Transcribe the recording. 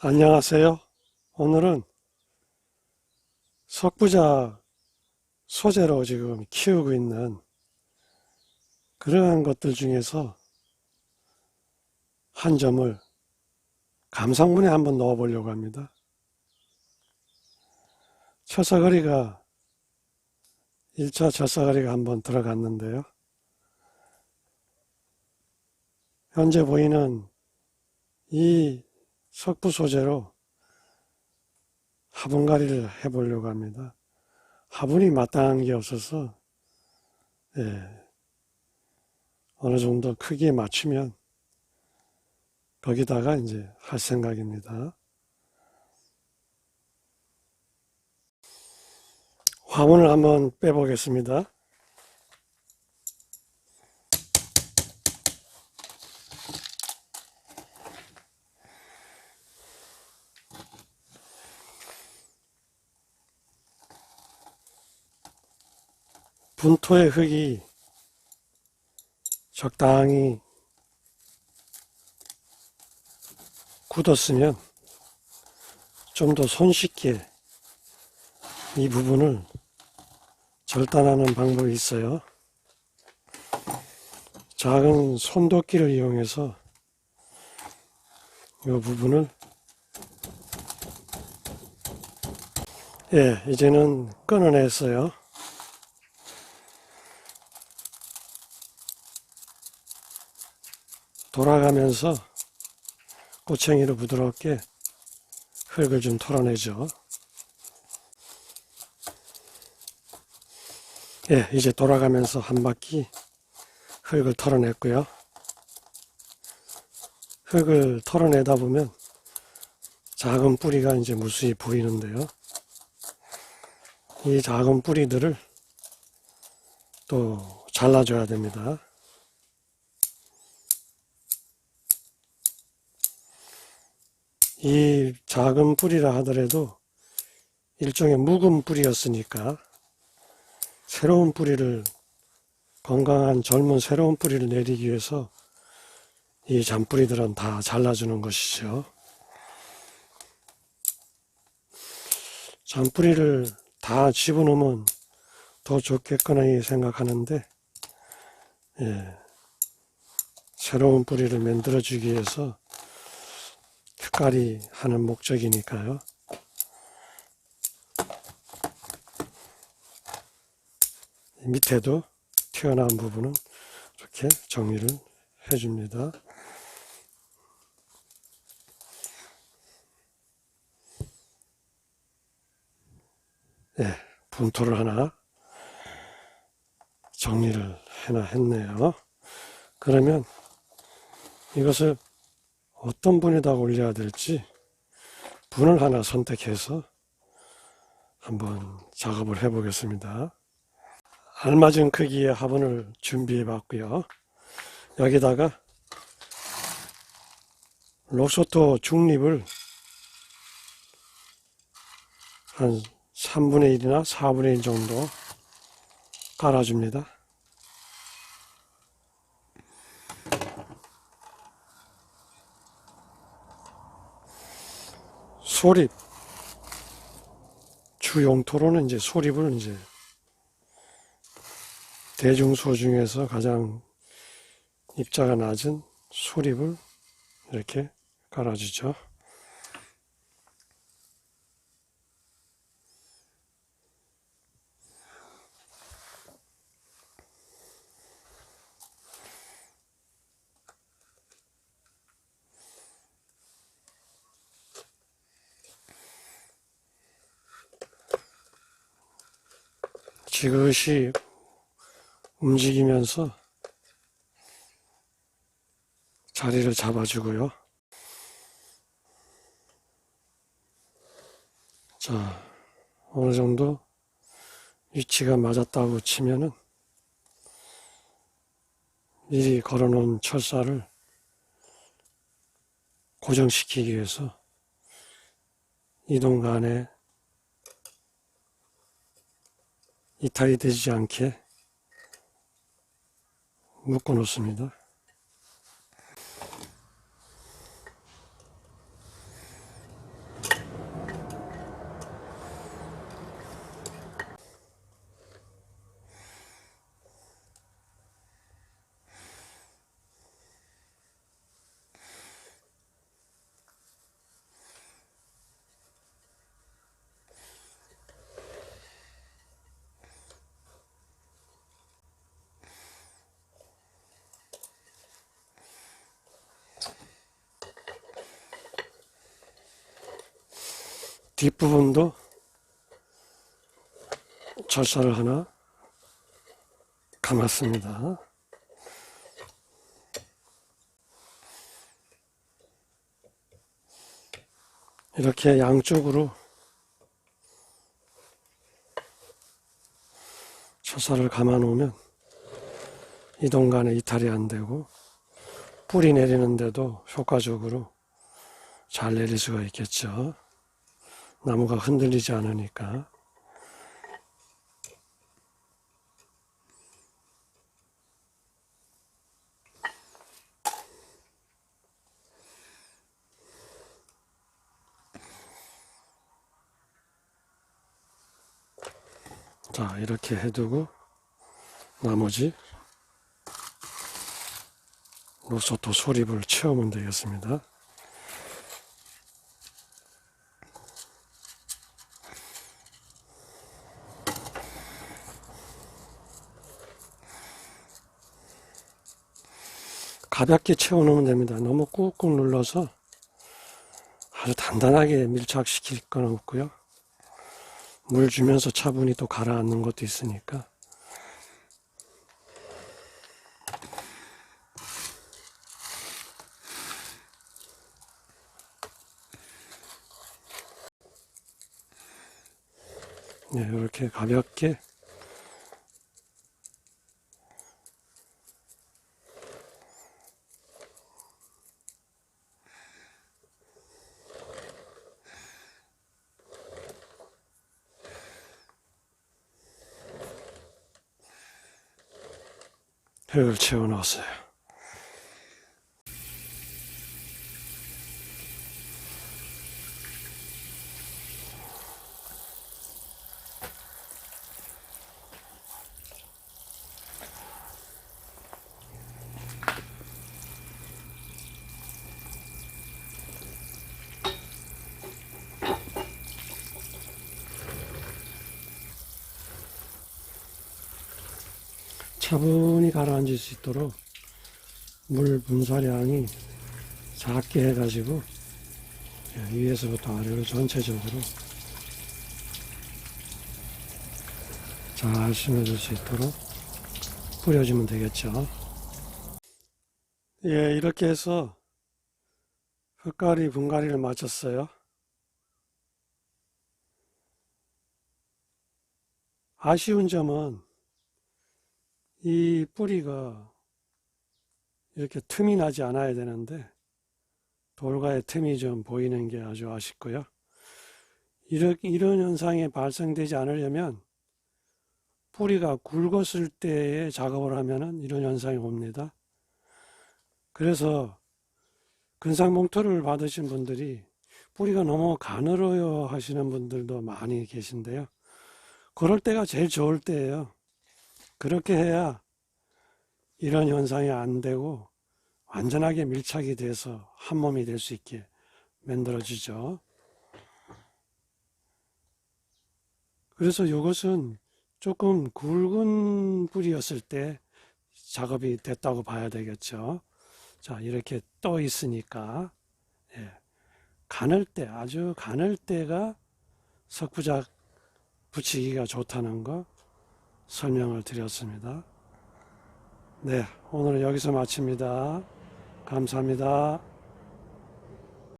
안녕하세요. 오늘은 석부자 소재로 지금 키우고 있는 그러한 것들 중에서 한 점을 감상문에 한번 넣어 보려고 합니다. 철사거리가 1차 철사거리가 한번 들어갔는데요. 현재 보이는 이 석부 소재로 화분갈이를 해보려고 합니다. 화분이 마땅한 게 없어서 예, 어느 정도 크기에 맞추면 거기다가 이제 할 생각입니다. 화분을 한번 빼보겠습니다. 분토의 흙이 적당히 굳었으면 좀 더 손쉽게 이 부분을 절단하는 방법이 있어요. 작은 손도끼를 이용해서 이 부분을 예, 이제는 끊어냈어요. 돌아가면서 꼬챙이로 부드럽게 흙을 좀 털어내죠. 예, 이제 돌아가면서 한 바퀴 흙을 털어냈고요. 흙을 털어내다 보면 작은 뿌리가 이제 무수히 보이는데요. 이 작은 뿌리들을 또 잘라줘야 됩니다. 이 작은 뿌리라 하더라도 일종의 묵은 뿌리였으니까 새로운 뿌리를 건강한 젊은 새로운 뿌리를 내리기 위해서 이 잔뿌리들은 다 잘라주는 것이죠. 잔뿌리를 다 집어넣으면 더 좋겠거나 생각하는데 예, 새로운 뿌리를 만들어주기 위해서 특갈이 하는 목적이니까요. 밑에도 튀어나온 부분은 이렇게 정리를 해줍니다. 예, 분토를 하나 정리를 해나 했네요. 그러면 이것을 어떤 분에다 올려야 될지 분을 하나 선택해서 한번 작업을 해 보겠습니다. 알맞은 크기의 화분을 준비해 봤고요. 여기다가 록소토 중립을 한 3분의 1이나 4분의 1 정도 깔아줍니다. 소립 주 용토로는 이제 소립을 이제 대중소 중에서 가장 입자가 낮은 소립을 이렇게 깔아주죠. 지그시 움직이면서 자리를 잡아주고요. 자, 어느 정도 위치가 맞았다고 치면은 미리 걸어놓은 철사를 고정시키기 위해서 이동간에 이탈이 되지 않게 묶어 놓습니다. 뒷부분도 철사를 하나 감았습니다. 이렇게 양쪽으로 철사를 감아 놓으면 이동 간에 이탈이 안 되고 뿌리 내리는데도 효과적으로 잘 내릴 수가 있겠죠. 나무가 흔들리지 않으니까. 자, 이렇게 해두고 나머지 로소토 소립을 채우면 되겠습니다. 가볍게 채워놓으면 됩니다. 너무 꾹꾹 눌러서 아주 단단하게 밀착시킬 건 없고요. 물 주면서 차분히 또 가라앉는 것도 있으니까. 네, 이렇게 가볍게 흙을 채워 넣었어요. 차분히 가라앉을 수 있도록 물 분사량이 작게 해가지고 예, 위에서부터 아래로 전체적으로 잘 심어줄 수 있도록 뿌려주면 되겠죠. 예, 이렇게 해서 흙가리 분갈이를 마쳤어요. 아쉬운 점은 이 뿌리가 이렇게 틈이 나지 않아야 되는데 돌과의 틈이 좀 보이는 게 아주 아쉽고요. 이런, 이런 현상이 발생되지 않으려면 뿌리가 굵었을 때에 작업을 하면은 이런 현상이 옵니다. 그래서 근상 봉투를 받으신 분들이 뿌리가 너무 가늘어요 하시는 분들도 많이 계신데요. 그럴 때가 제일 좋을 때예요. 그렇게 해야 이런 현상이 안 되고 완전하게 밀착이 돼서 한 몸이 될 수 있게 만들어지죠. 그래서 이것은 조금 굵은 뿌리였을 때 작업이 됐다고 봐야 되겠죠. 자, 이렇게 떠 있으니까, 예. 가늘 때, 아주 가늘 때가 석부작 붙이기가 좋다는 거 설명을 드렸습니다. 네, 오늘은 여기서 마칩니다. 감사합니다.